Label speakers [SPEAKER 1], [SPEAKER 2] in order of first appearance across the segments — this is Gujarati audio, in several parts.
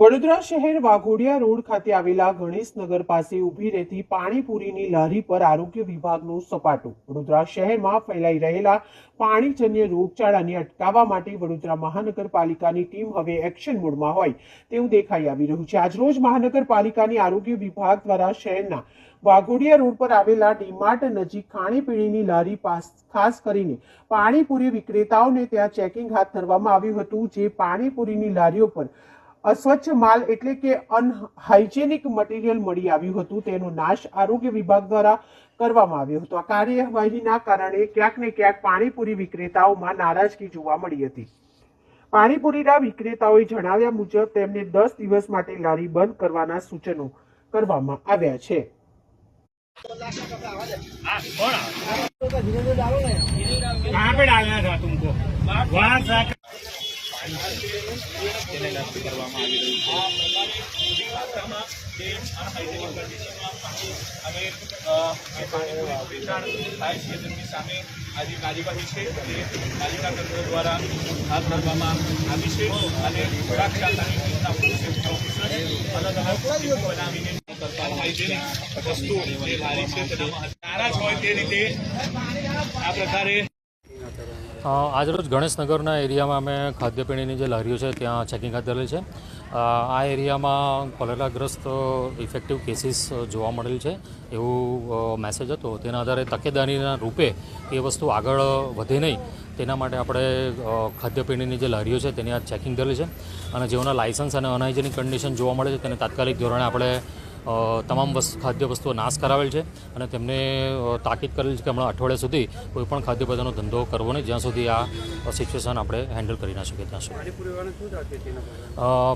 [SPEAKER 1] વડોદરા શહેર વાઘોડિયા રોડ ખાતે આવેલા ગણેશનગર પાસે ઊભી રહેતી પાણીપુરીની લારી પર આરોગ્ય વિભાગનું સપાટું. વડોદરા શહેરમાં ફેલાઈ રહેલા પાણીજન્ય રોગચાળાને અટકાવવા માટે વડોદરા મહાનગરપાલિકાની ટીમ હવે એક્શન મોડમાં હોય તેવું દેખાઈ આવી રહ્યું છે. આજરોજ મહાનગરપાલિકાની આરોગ્ય વિભાગ દ્વારા શહેરના વાઘોડિયા રોડ પર આવેલા ડીમાર્ટ નજીક ખાણીપીણીની લારી પાસ, ખાસ કરીને પાણીપુરી વિક્રેતાઓને ત્યાં ચેકિંગ હાથ ધરવામાં આવ્યું હતું, જે પાણીપુરીની લારીઓ પર અસ્વચ્છ માલ એટલે કે અનહાઇજેનિક મટીરિયલ મળી આવ્યું હતું તેનો નાશ આરોગ્ય વિભાગ દ્વારા કરવામાં આવ્યો હતો આ કાર્યવાહીના કારણે ક્યાંક ને ક્યાંક પાણીપુરી વિક્રેતાઓમાં નારાજગી જોવા મળી હતી પાણીપુરીના વિક્રેતાઓએ જણાવ્યા મુજબ તેમને દસ દિવસ માટે લારી બંધ કરવાના સૂચનો કરવામાં આવ્યા છે
[SPEAKER 2] कहाँ पे डालना था तुमको वहाँ
[SPEAKER 3] અમે અ, જે પાણીપુરી વેચાણ થાય છે તેમની સામે આજે કાર્યવાહી છે તે પાલિકા તંત્ર દ્વારા હાથ ધરવામાં આવી છે અને અલગ ટીમો બનાવીને જે લારી છે નારાજ હોય તે રીતે આ પ્રકારે
[SPEAKER 4] આજરોજ ગણેશનગરના એરિયામાં અમે ખાદ્યપીણીની જે લારીઓ છે, ત્યાં ચેકિંગ હાથ ધરેલ છે. આ એરિયામાં કોલેરાગ્રસ્ત ઇફેક્ટિવ કેસીસ જોવા મળેલ છે. એવું મેસેજ હતો. તેના આધારે તકેદારીના રૂપે એ વસ્તુ આગળ વધે નહીં. તેના માટે આપણે ખાદ્યપીણીની જે લારીઓ છે, તેની આ ચેકિંગ કરેલી છે. અને જેઓના લાયસન્સ અને અનહાઇજેનિક કન્ડિશન જોવા મળે છે, તેને તાત્કાલિક ધોરણે આપણે તમામ વસ્તુ ખાદ્ય વસ્તુઓ નાશ કરાવેલ છે અને તેમને તાકીદ કરેલ છે કે હમણાં અઠવાડિયા સુધી કોઈ પણ ખાદ્ય પદાર્થનો ધંધો કરવો નહીં. જ્યાં સુધી આ સિચ્યુએશન આપણે હેન્ડલ કરી ના શકીએ ત્યાં સુધી.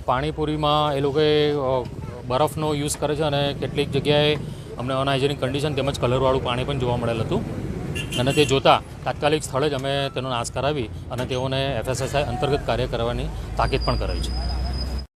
[SPEAKER 4] પાણીપુરીમાં એ લોકોએ બરફનો યુઝ કરે છે અને કેટલીક જગ્યાએ અમને અનહાઇજેનિક કન્ડિશન તેમજ કલરવાળું પાણી પણ જોવા મળેલ હતું. અને તે જોતાં તાત્કાલિક સ્થળે જ અમે તેનો નાશ કરાવી અને તેઓને એફએસએસઆઈ અંતર્ગત કાર્ય કરવાની તાકીદ પણ કરેલ છે.